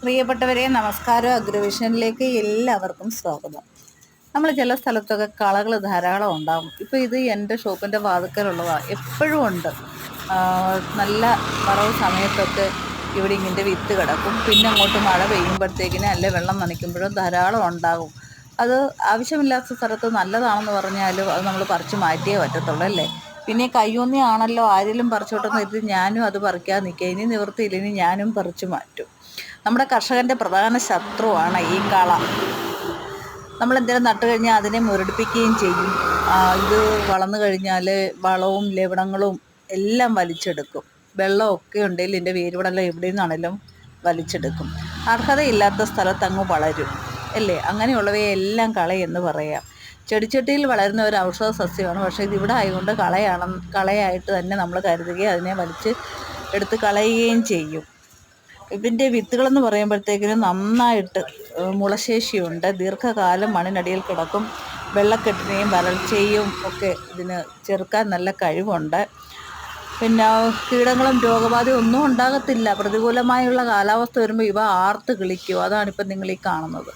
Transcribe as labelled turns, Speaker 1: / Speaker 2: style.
Speaker 1: പ്രിയപ്പെട്ടവരെ നമസ്കാരം. അഗ്രവിഷനിലേക്ക് എല്ലാവർക്കും സ്വാഗതം. നമ്മൾ ചില സ്ഥലത്തൊക്കെ കളകൾ ധാരാളം ഉണ്ടാകും ഇപ്പോൾ ഇത് എന്റെ ഷോപ്പിന്റെ വാതുക്കലുള്ളതാണ് എപ്പോഴും ഉണ്ട്. നല്ല വറവ് സമയത്തൊക്കെ ഇവിടെ ഇങ്ങനെ വിത്ത് കിടക്കും. പിന്നെ അങ്ങോട്ട് മഴ പെയ്യുമ്പോഴത്തേക്കിന് അല്ലെ വെള്ളം നനയ്ക്കുമ്പോഴും ധാരാളം ഉണ്ടാകും. അത് ആവശ്യമില്ലാത്ത സ്ഥലത്ത് നല്ലതാണെന്ന് പറഞ്ഞാലും അത് നമ്മൾ പറിച്ച് മാറ്റിയേ പറ്റത്തുള്ളൂ അല്ലേ? പിന്നെ കയ്യൊന്നി ആണല്ലോ ആരെങ്കിലും പറിച്ചോട്ടെന്ന് കരുതി ഞാനും അത് പറിക്കാതെ നിൽക്കുക. ഇനി നിവൃത്തിയില്ല. ഇനി ഞാനും പറിച്ചു മാറ്റും. നമ്മുടെ കർഷകന്റെ പ്രധാന ശത്രുവാണ് ഈ കള. നമ്മൾ എന്തെങ്കിലും നട്ട് കഴിഞ്ഞാൽ അതിനെ മുരടിപ്പിക്കുകയും ചെയ്യും. ഇത് വളർന്നു കഴിഞ്ഞാൽ വളവും ലവണങ്ങളും എല്ലാം വലിച്ചെടുക്കും. വെള്ളമൊക്കെ ഉണ്ടെങ്കിൽ ഇതിന്റെ വേരുവടെല്ലാം എവിടെ നിന്നാണെങ്കിലും വലിച്ചെടുക്കും. അർഹതയില്ലാത്ത സ്ഥലത്ത് അങ്ങ് വളരും അല്ലേ? അങ്ങനെയുള്ളവയെ എല്ലാം കളയെന്ന് പറയാം. ചെടിച്ചട്ടിയിൽ വളരുന്ന ഒരു ഔഷധ സസ്യമാണ്. പക്ഷേ ഇതിവിടെ ആയതുകൊണ്ട് കളയാണ് കളയായിട്ട് തന്നെ നമ്മൾ കരുതുകയും അതിനെ വലിച്ച് എടുത്ത് കളയുകയും ചെയ്യും. ഇതിന്റെ വിത്തുകളെന്ന് പറയുമ്പോഴത്തേക്കിനും നന്നായിട്ട് മുളശേഷിയുണ്ട്. ദീർഘകാലം മണ്ണിനടിയിൽ കിടക്കും. വെള്ളക്കെട്ടിനെയും വരൾച്ചയും ഒക്കെ ഇതിന് ചെറുക്കാൻ നല്ല കഴിവുണ്ട്. പിന്നെ കീടങ്ങളും രോഗബാധയും ഒന്നും ഉണ്ടാകത്തില്ല. പ്രതികൂലമായുള്ള കാലാവസ്ഥ വരുമ്പോൾ ഇവ ആർത്ത് കിളിക്കും. അതാണിപ്പം നിങ്ങൾ ഈ കാണുന്നത്.